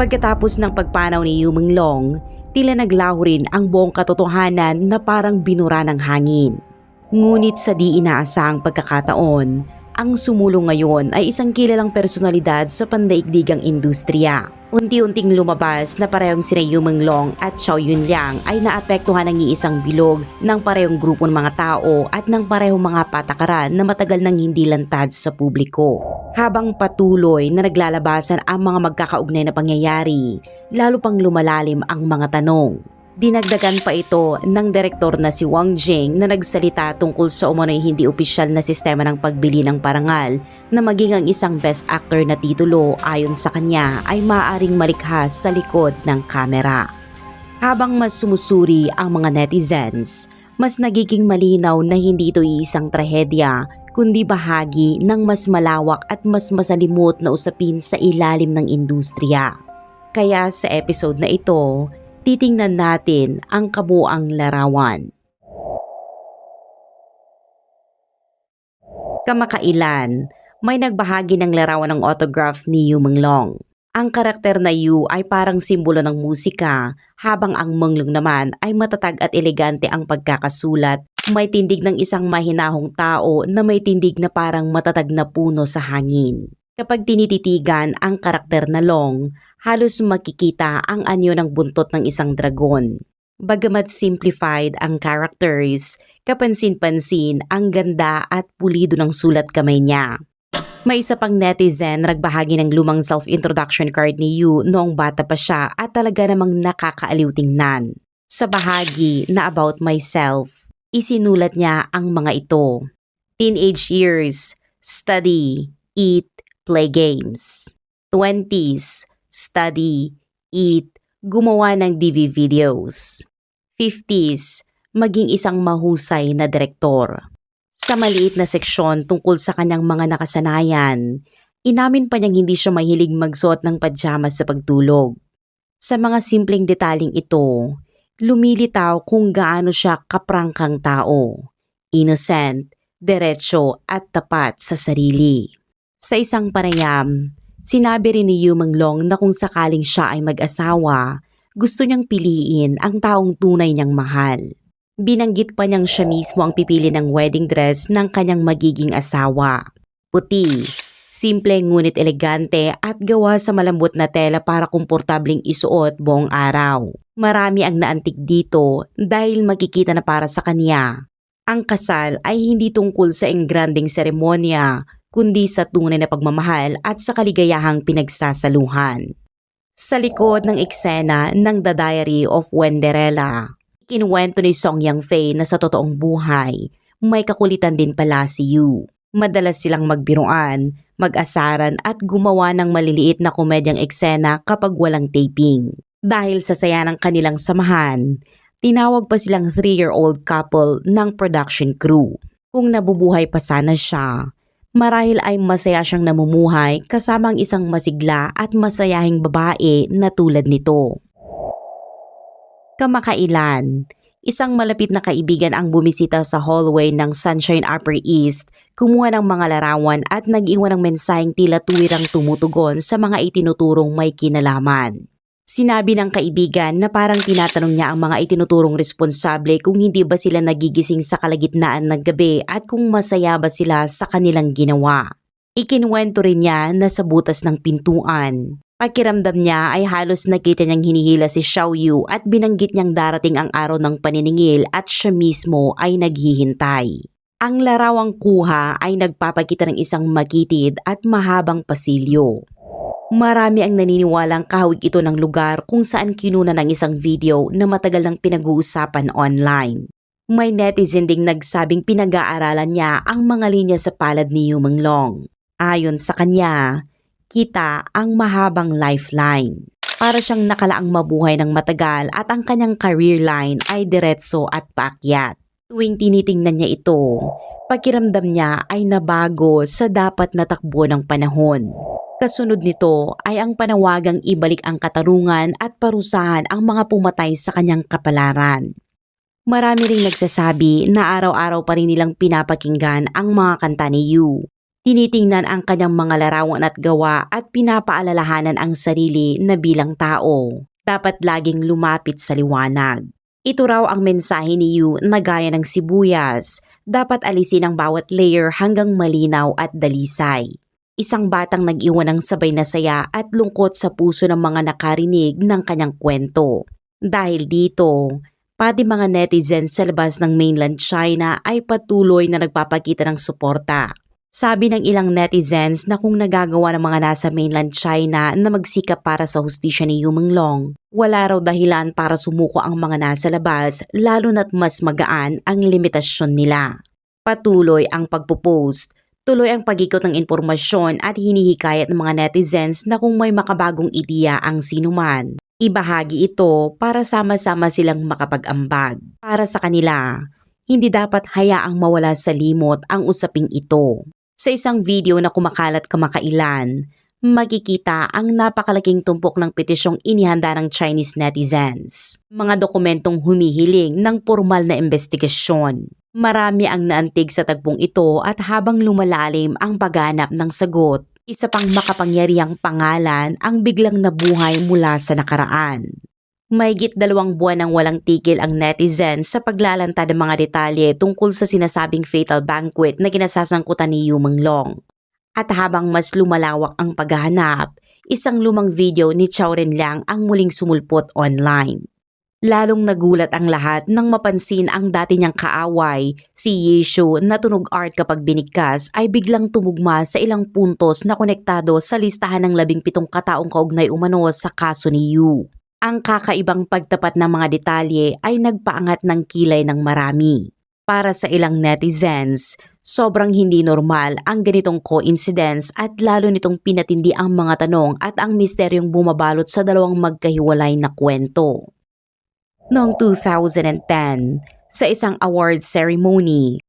Pagkatapos ng pagpanaw ni Yumeng Long, tila naglaho rin ang buong katotohanan na parang binura ng hangin. Ngunit sa di inaasahang pagkakataon, ang sumulong ngayon ay isang kilalang personalidad sa pandaigdigang industriya. Unti-unting lumabas na parehong sina Yumeng Long at Xiao Yunliang ay naapektuhan ng iisang bilog ng parehong grupo ng mga tao at ng parehong mga patakaran na matagal nang hindi lantad sa publiko. Habang patuloy na naglalabasan ang mga magkakaugnay na pangyayari, lalo pang lumalalim ang mga tanong. Dinagdagan pa ito ng direktor na si Wang Jing na nagsalita tungkol sa umano'y hindi opisyal na sistema ng pagbili ng parangal na maging ang isang best actor na titulo ayon sa kanya ay maaaring malikhas sa likod ng kamera. Habang mas sumusuri ang mga netizens, mas nagiging malinaw na hindi ito isang trahedya kundi bahagi ng mas malawak at mas masalimot na usapin sa ilalim ng industriya. Kaya sa episode na ito, titingnan natin ang kabuang larawan. Kamakailan, may nagbahagi ng larawan ng autograph ni Yu Menglong. Ang karakter na Yu ay parang simbolo ng musika, habang ang Menglong naman ay matatag at elegante ang pagkakasulat. May tindig ng isang mahinahong tao na may tindig na parang matatag na puno sa hangin. Kapag tinititigan ang karakter na Long, halos makikita ang anyo ng buntot ng isang dragon. Bagamat simplified ang characters, kapansin-pansin ang ganda at pulido ng sulat kamay niya. May isa pang netizen na nagbahagi ng lumang self-introduction card ni Yu noong bata pa siya at talaga namang nakakaaliw tingnan. Sa bahagi na about myself, isinulat niya ang mga ito. Teenage years, study, eat, play games. 20s, study, eat, gumawa ng DV videos. 50s, maging isang mahusay na direktor. Sa maliit na seksyon tungkol sa kanyang mga nakasanayan, inamin pa niyang hindi siya mahilig magsuot ng pajamas sa pagtulog. Sa mga simpleng detaling ito, lumilitaw kung gaano siya kaprangkang tao. Innocent, diretso at tapat sa sarili. Sa isang panayam, sinabi rin ni Yu Menglong na kung sakaling siya ay mag-asawa, gusto niyang piliin ang taong tunay niyang mahal. Binanggit pa niyang siya mismo ang pipili ng wedding dress ng kanyang magiging asawa. Puti, simple ngunit elegante at gawa sa malambot na tela para komportabling isuot buong araw. Marami ang naantig dito dahil makikita na para sa kanya. Ang kasal ay hindi tungkol sa engranding seremonya, kundi sa tunay na pagmamahal at sa kaligayahang pinagsasaluhan. Sa likod ng eksena ng The Diary of Wenderella, kinuwento ni Song Yang Fei na sa totoong buhay, may kakulitan din pala si Yu. Madalas silang magbiruan, mag-asaran at gumawa ng maliliit na komedyang eksena kapag walang taping. Dahil sa saya ng kanilang samahan, tinawag pa silang 3-year-old couple ng production crew. Kung nabubuhay pa sana siya, marahil ay masaya siyang namumuhay kasama ang isang masigla at masayahing babae na tulad nito. Kamakailan, isang malapit na kaibigan ang bumisita sa hallway ng Sunshine Upper East, kumuha ng mga larawan at nag-iwan ng mensaheng tila tuwirang tumutugon sa mga itinuturong may kinalaman. Sinabi ng kaibigan na parang tinatanong niya ang mga itinuturong responsable kung hindi ba sila nagigising sa kalagitnaan ng gabi at kung masaya ba sila sa kanilang ginawa. Ikinuwento rin niya na sa butas ng pintuan. Pakiramdam niya ay halos nakita niyang hinihila si Xiao Yu at binanggit niyang darating ang araw ng paniningil at siya mismo ay naghihintay. Ang larawang kuha ay nagpapakita ng isang makitid at mahabang pasilyo. Marami ang naniniwalang kahawig ito ng lugar kung saan kinuna ng isang video na matagal nang pinag-uusapan online. May netizen ding nagsabing pinag-aaralan niya ang mga linya sa palad ni Yu Menglong. Ayon sa kanya, kita ang mahabang lifeline. Para siyang nakalaang mabuhay ng matagal at ang kanyang career line ay diretso at paakyat. Tuwing tinitingnan niya ito, pakiramdam niya ay nabago sa dapat na takbo ng panahon. Kasunod nito ay ang panawagang ibalik ang katarungan at parusahan ang mga pumatay sa kanyang kapalaran. Marami ring nagsasabi na araw-araw pa rin nilang pinapakinggan ang mga kanta ni Yu. Tinitingnan ang kanyang mga larawan at gawa at pinapaalalahanan ang sarili na bilang tao. Dapat laging lumapit sa liwanag. Ito raw ang mensahe ni Yu na gaya ng sibuyas. Dapat alisin ang bawat layer hanggang malinaw at dalisay. Isang batang nag-iwan ng sabay na saya at lungkot sa puso ng mga nakarinig ng kanyang kwento. Dahil dito, pati mga netizens sa labas ng mainland China ay patuloy na nagpapakita ng suporta. Sabi ng ilang netizens na kung nagagawa ng mga nasa mainland China na magsikap para sa hustisya ni Yu Menglong, wala raw dahilan para sumuko ang mga nasa labas lalo na't mas magaan ang limitasyon nila. Patuloy ang pagpo-post, tuloy ang pagikot ng impormasyon at hinihikayat ng mga netizens na kung may makabagong ideya ang sinuman, ibahagi ito para sama-sama silang makapag-ambag. Para sa kanila, hindi dapat hayaang mawala sa limot ang usaping ito. Sa isang video na kumakalat kamakailan, makikita ang napakalaking tumpok ng petisyong inihanda ng Chinese netizens. Mga dokumentong humihiling ng formal na investigasyon. Marami ang naantig sa tagpong ito at habang lumalalim ang paghanap ng sagot, isa pang makapangyarihang pangalan ang biglang nabuhay mula sa nakaraan. Mahigit dalawang buwan nang walang tigil ang netizens sa paglalanta ng mga detalye tungkol sa sinasabing fatal banquet na kinasasangkutan ni Yu Menglong. At habang mas lumalawak ang paghahanap, isang lumang video ni Chow Renliang ang muling sumulpot online. Lalong nagulat ang lahat nang mapansin ang dati niyang kaaway, si Yeshu na tunog art kapag binigkas ay biglang tumugma sa ilang puntos na konektado sa listahan ng labing pitong kataong kaugnay umano sa kaso ni Yu. Ang kakaibang pagtapat ng mga detalye ay nagpaangat ng kilay ng marami. Para sa ilang netizens, sobrang hindi normal ang ganitong coincidence at lalo nitong pinatindi ang mga tanong at ang misteryong bumabalot sa dalawang magkahiwalay na kwento. Noong 2010, sa isang award ceremony,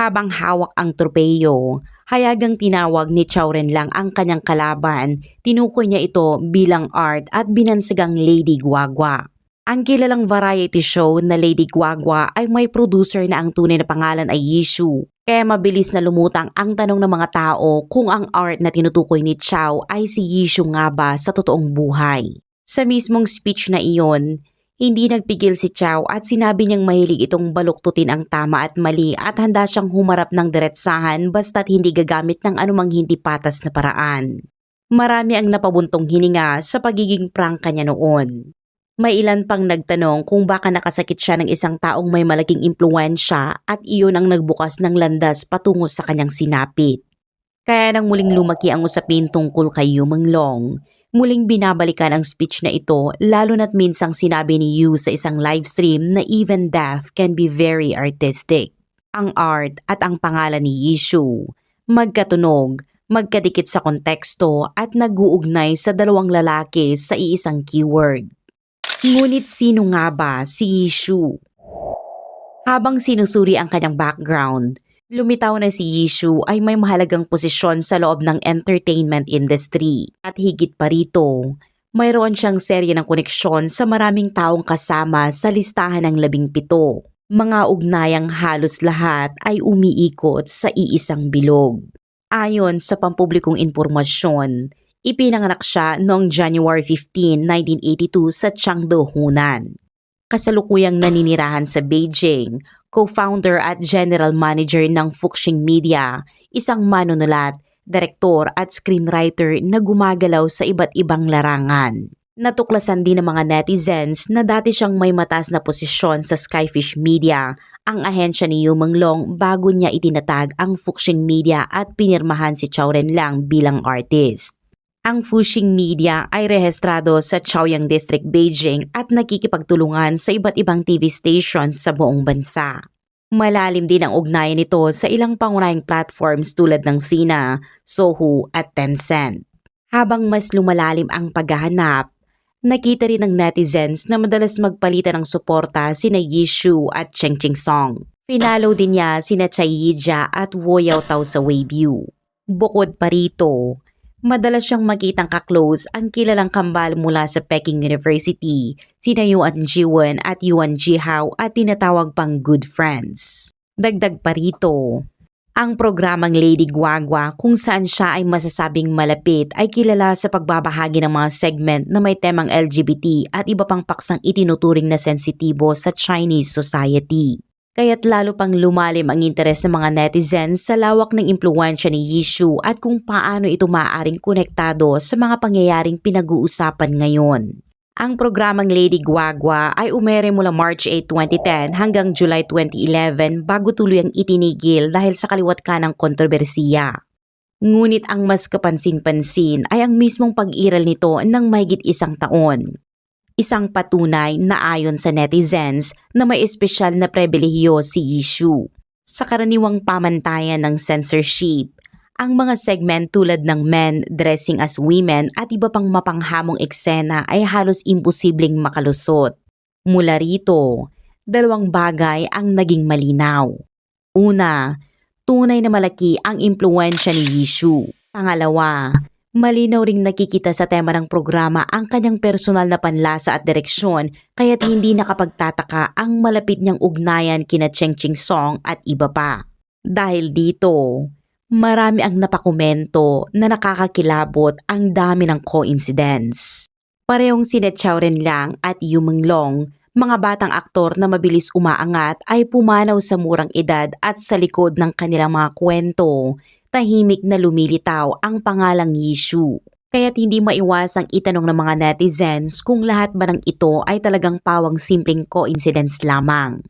habang hawak ang tropeyo, hayagang tinawag ni Chow lang ang kanyang kalaban, tinukoy niya ito bilang art at binansagang Lady Guagua. Ang kilalang variety show na Lady Guagua ay may producer na ang tunay na pangalan ay Yishu. Kaya mabilis na lumutang ang tanong ng mga tao kung ang art na tinutukoy ni Chow ay si Yishu nga ba sa totoong buhay. Sa mismong speech na iyon, hindi nagpigil si Chow at sinabi niyang mahilig itong baluktutin ang tama at mali at handa siyang humarap ng diretsahan basta't hindi gagamit ng anumang hindi patas na paraan. Marami ang napabuntong hininga sa pagiging prangka niya noon. May ilan pang nagtanong kung baka nakasakit siya ng isang taong may malaking impluensya at iyon ang nagbukas ng landas patungo sa kanyang sinapit. Kaya nang muling lumaki ang usapin tungkol kay Yu Menglong, Muling binabalikan ang speech na ito lalo na't minsang sinabi ni Yu sa isang live stream na even death can be very artistic. Ang art at ang pangalan ni Yishu, magkatunog, magkadikit sa konteksto at nag-uugnay sa dalawang lalaki sa iisang keyword. Ngunit sino nga ba si Yishu? Habang sinusuri ang kanyang background, Lumitaw na si Yishu ay may mahalagang posisyon sa loob ng entertainment industry. At higit pa rito, mayroon siyang serye ng koneksyon sa maraming taong kasama sa listahan ng labing pito. Mga ugnayang halos lahat ay umiikot sa iisang bilog. Ayon sa pampublikong impormasyon, ipinanganak siya noong January 15, 1982 sa Chengdu, Hunan. Kasalukuyang naninirahan sa Beijing co-founder at general manager ng Fuxing Media, isang manunulat, direktor at screenwriter na gumagalaw sa iba't ibang larangan. Natuklasan din ng mga netizens na dati siyang may mataas na posisyon sa Skyfish Media, ang ahensya ni Yu Menglong bago niya itinatag ang Fuxing Media at pinirmahan si Chow Renlang bilang artist. Ang Fuxing Media ay rehistrado sa Chaoyang District, Beijing at nakikipagtulungan sa iba't ibang TV stations sa buong bansa. Malalim din ang ugnayan nito sa ilang pangunahing platforms tulad ng Sina, Sohu at Tencent. Habang mas lumalalim ang paghahanap, nakita rin ng netizens na madalas magpalitan ng suporta sina Yishu at Cheng Ching Song. Pinalo din niya sina Chai Yijia at Wo Yao Tao sa Weibo. Bukod pa rito, Madalas siyang makitang kaklose ang kilalang kambal mula sa Peking University, sina Yuan Jiwen at Yuan Jihao at tinatawag pang good friends. Dagdag pa rito, Ang programang Lady Guagua kung saan siya ay masasabing malapit ay kilala sa pagbabahagi ng mga segment na may temang LGBT at iba pang paksang itinuturing na sensitibo sa Chinese society. Kaya't lalo pang lumalim ang interes ng mga netizens sa lawak ng impluensya ni Yishu at kung paano ito maaaring konektado sa mga pangyayaring pinag-uusapan ngayon. Ang programang Lady Guagua ay umere mula March 8, 2010 hanggang July 2011 bago tuluyang itinigil dahil sa kaliwat ka ng kontrobersiya. Ngunit ang mas kapansin-pansin ay ang mismong pag-iral nito ng mahigit isang taon. Isang patunay na ayon sa netizens na may espesyal na pribilehiyo si Yishu. Sa karaniwang pamantayan ng censorship, ang mga segment tulad ng men dressing as women at iba pang mapanghamong eksena ay halos imposibleng makalusot. Mula rito, dalawang bagay ang naging malinaw. Una, tunay na malaki ang impluensya ni Yishu. Pangalawa, malinaw ring nakikita sa tema ng programa ang kanyang personal na panlasa at direksyon kaya't hindi nakapagtataka ang malapit niyang ugnayan kina Cheng Ching Song at iba pa. Dahil dito, marami ang napakomento na nakakakilabot ang dami ng coincidence. Parehong sina Chow Ren Lang at Yu Long, mga batang aktor na mabilis umaangat ay pumanaw sa murang edad at sa likod ng kanilang mga kwento, tahimik na lumilitaw ang pangalang Yishu. Kaya't hindi maiwasang itanong ng mga netizens kung lahat ba ng ito ay talagang pawang simpleng coincidence lamang.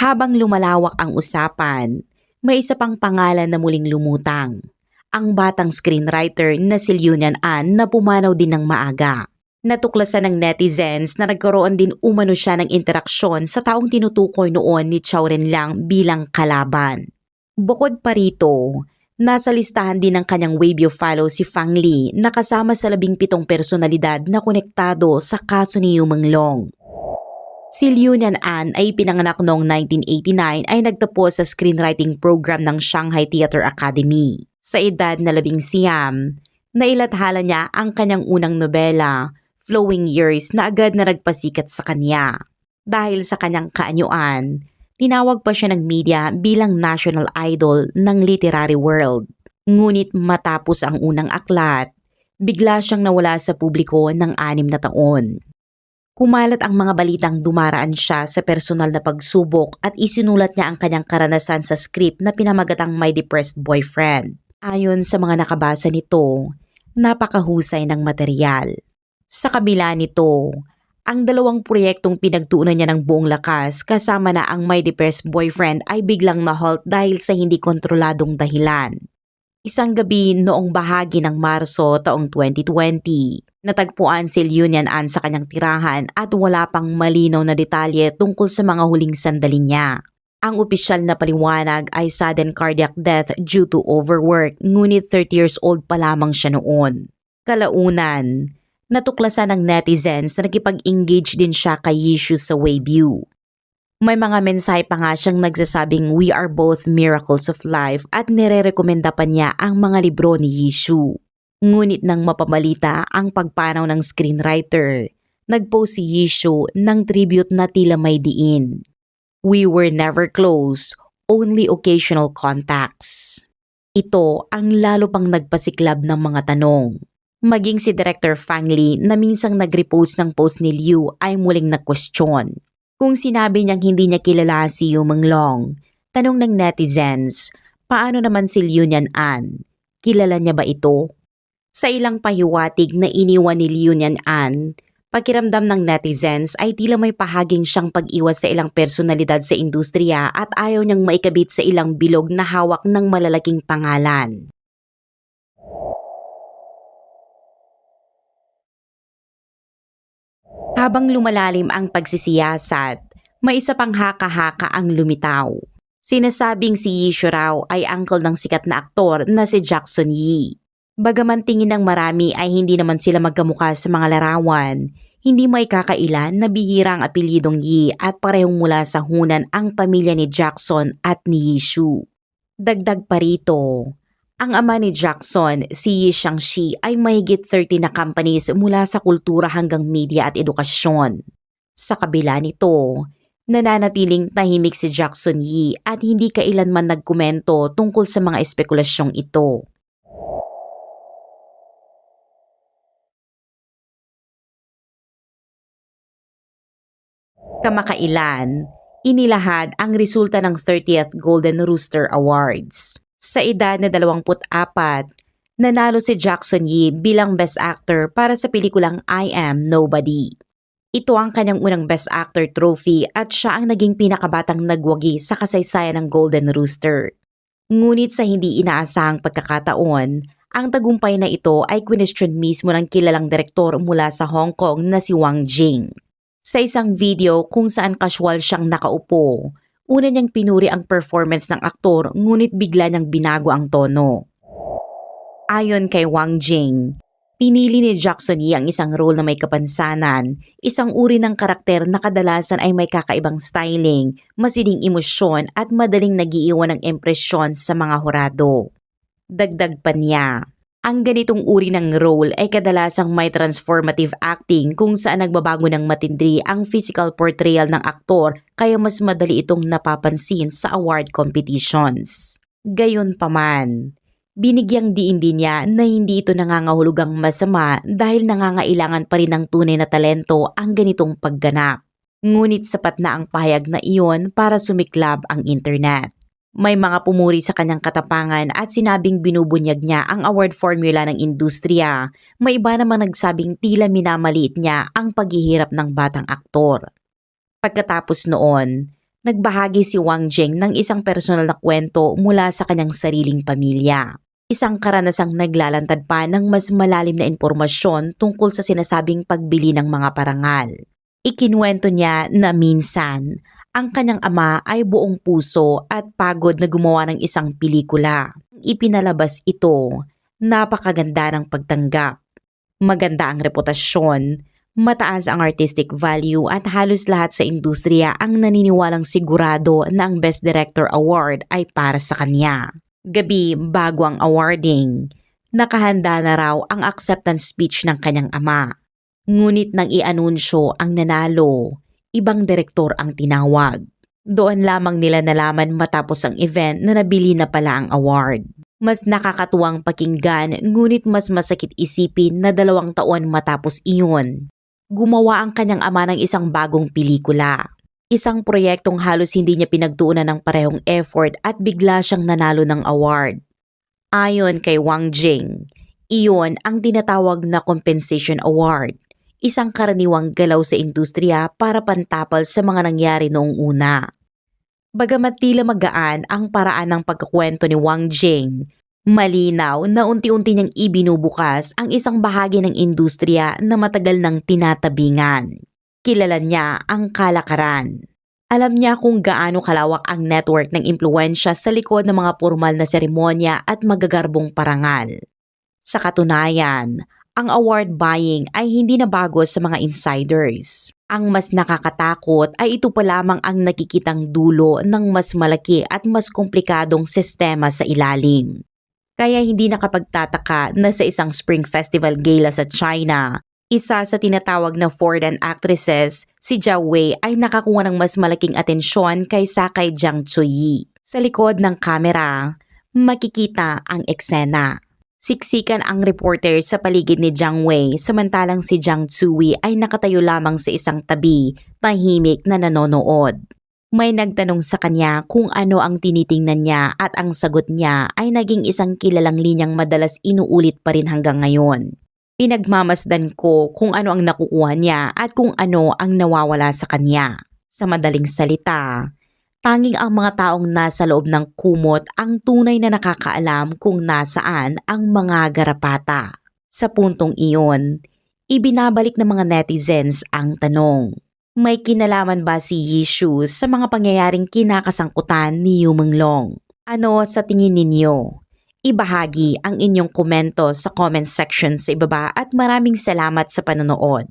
Habang lumalawak ang usapan, may isa pang pangalan na muling lumutang. Ang batang screenwriter na si Liunan An na pumanaw din ng maaga. Natuklasan ng netizens na nagkaroon din umano siya ng interaksyon sa taong tinutukoy noon ni Chow Ren Lang bilang kalaban. Bukod pa rito, nasa listahan din ng kanyang Weibo follow si Fang Li na kasama sa labing pitong personalidad na konektado sa kaso ni Yu Long. Si Liunan An ay pinanganak noong 1989 ay nagtapos sa screenwriting program ng Shanghai Theatre Academy. Sa edad na labing siyam, nailathala niya ang kanyang unang nobela, Flowing Years na agad na nagpasikat sa kanya. Dahil sa kanyang kaanyuan, tinawag pa siya ng media bilang national idol ng literary world. Ngunit matapos ang unang aklat, bigla siyang nawala sa publiko ng anim na taon. Kumalat ang mga balitang dumaraan siya sa personal na pagsubok at isinulat niya ang kanyang karanasan sa script na pinamagatang My Depressed Boyfriend. Ayon sa mga nakabasa nito, napakahusay ng material. Sa kabila nito, ang dalawang proyektong pinagtuunan niya ng buong lakas kasama na ang My Depressed Boyfriend ay biglang na-halt dahil sa hindi kontroladong dahilan. Isang gabi noong bahagi ng Marso taong 2020, Natagpuan si Liunan An sa kanyang tirahan at wala pang malinaw na detalye tungkol sa mga huling sandali niya. Ang opisyal na paliwanag ay sudden cardiac death due to overwork ngunit 30 years old pa lamang siya noon. Kalaunan, natuklasan ng netizens na nakipag-engage din siya kay Yishu sa Weibo. May mga mensahe pa nga siyang nagsasabing we are both miracles of life at nire-rekomenda pa niya ang mga libro ni Yishu. Ngunit nang mapamalita ang pagpanaw ng screenwriter, nagpost si Yishu ng tribute na tila may diin. We were never close, only occasional contacts. Ito ang lalo pang nagpasiklab ng mga tanong. Maging si Director Fang Li na minsang nag-repost ng post ni Liu ay muling nag-question. Kung sinabi niyang hindi niya kilala si Yu Menglong, tanong ng netizens, paano naman si Liu Nian An? Kilala niya ba ito? Sa ilang pahiwatig na iniwan ni Liunan An, pakiramdam ng netizens ay tila may pahaging siyang pag-iwas sa ilang personalidad sa industriya at ayaw niyang maikabit sa ilang bilog na hawak ng malalaking pangalan. Habang lumalalim ang pagsisiyasat, may isa pang haka-haka ang lumitaw. Sinasabing si Yi raw ay uncle ng sikat na aktor na si Jackson Yi. Bagaman tingin ng marami ay hindi naman sila magkamukha sa mga larawan, hindi may kakailan na bihira ang apelyidong Yi at parehong mula sa hunan ang pamilya ni Jackson at ni Yishu. Dagdag pa rito, ang ama ni Jackson, si Yi Shangxi ay mahigit 30 na companies mula sa kultura hanggang media at edukasyon. Sa kabila nito, Nananatiling tahimik si Jackson Yee at hindi kailanman nagkomento tungkol sa mga espekulasyong ito. Kamakailan, inilahad ang resulta ng 30th Golden Rooster Awards. Sa edad na 24, nanalo si Jackson Yee bilang Best Actor para sa pelikulang I Am Nobody. Ito ang kanyang unang Best Actor trophy at siya ang naging pinakabatang nagwagi sa kasaysayan ng Golden Rooster. Ngunit sa hindi inaasahang pagkakataon, ang tagumpay na ito ay question mismo ng kilalang direktor mula sa Hong Kong na si Wang Jing. Sa isang video kung saan casual siyang nakaupo, una niyang pinuri ang performance ng aktor ngunit bigla niyang binago ang tono. Ayon kay Wang Jing, pinili ni Jackson Yee ang isang role na may kapansanan, isang uri ng karakter na kadalasan ay may kakaibang styling, masiding emosyon at madaling nagiiwan ng impresyon sa mga hurado. Dagdag pa niya, ang ganitong uri ng role ay kadalasang may transformative acting kung saan nagbabago ng matindi ang physical portrayal ng aktor kaya mas madali itong napapansin sa award competitions. Gayon paman, binigyang diin din niya na hindi ito nangangahulugang masama dahil nangangailangan pa rin ng tunay na talento ang ganitong pagganap. Ngunit sapat na ang pahayag na iyon para sumiklab ang internet. May mga pumuri sa kanyang katapangan at sinabing binubunyag niya ang award formula ng industriya. May iba namang nagsabing tila minamaliit niya ang paghihirap ng batang aktor. Pagkatapos noon, nagbahagi si Wang Jing ng isang personal na kwento mula sa kanyang sariling pamilya. Isang karanasang naglalantad pa ng mas malalim na impormasyon tungkol sa sinasabing pagbili ng mga parangal. Ikinwento niya na minsan ang kanyang ama ay buong puso at pagod na gumawa ng isang pelikula. Ipinalabas ito, napakaganda ng pagtanggap. Maganda ang reputasyon, mataas ang artistic value at halos lahat sa industriya ang naniniwalang sigurado na ang Best Director Award ay para sa kanya. Gabi bago ang awarding, nakahanda na raw ang acceptance speech ng kanyang ama. Ngunit nang i-anunsyo ang nanalo, ibang direktor ang tinawag. Doon lamang nila nalaman matapos ang event na nabili na pala ang award. Mas nakakatuwang pakinggan ngunit mas masakit isipin na dalawang taon matapos iyon. Gumawa ang kanyang ama ng isang bagong pelikula. Isang proyektong halos hindi niya pinagtuunan ng parehong effort at bigla siyang nanalo ng award. Ayon kay Wang Jing, iyon ang tinatawag na compensation award isang karaniwang galaw sa industriya para pantapal sa mga nangyari noong una. Bagamat tila magaan ang paraan ng pagkakwento ni Wang Jing, malinaw na unti-unti niyang ibinubukas ang isang bahagi ng industriya na matagal nang tinatabingan. Kilala niya ang kalakaran. Alam niya kung gaano kalawak ang network ng impluensya sa likod ng mga formal na seremonya at magagarbong parangal. Sa katunayan, ang award buying ay hindi na bago sa mga insiders. Ang mas nakakatakot ay ito pa lamang ang nakikitang dulo ng mas malaki at mas komplikadong sistema sa ilalim. Kaya hindi nakapagtataka na sa isang Spring Festival Gala sa China, isa sa tinatawag na foreign actresses, si Zhao Wei ay nakakuha ng mas malaking atensyon kaysa kay Jiang Chuyi. Sa likod ng kamera, makikita ang eksena. Siksikan ang reporter sa paligid ni Jiang Wei samantalang si Jiang Tsui ay nakatayo lamang sa isang tabi, tahimik na nanonood. May nagtanong sa kanya kung ano ang tinitingnan niya at ang sagot niya ay naging isang kilalang linyang madalas inuulit pa rin hanggang ngayon. Pinagmamasdan ko kung ano ang nakukuha niya at kung ano ang nawawala sa kanya. Sa madaling salita, Tanging ang mga taong nasa loob ng kumot ang tunay na nakakaalam kung nasaan ang mga garapata. Sa puntong iyon, ibinabalik ng mga netizens ang tanong. May kinalaman ba si Yishu sa mga pangyayaring kinakasangkutan ni Yumenglong? Ano sa tingin ninyo? Ibahagi ang inyong komento sa comment section sa ibaba at maraming salamat sa panonood.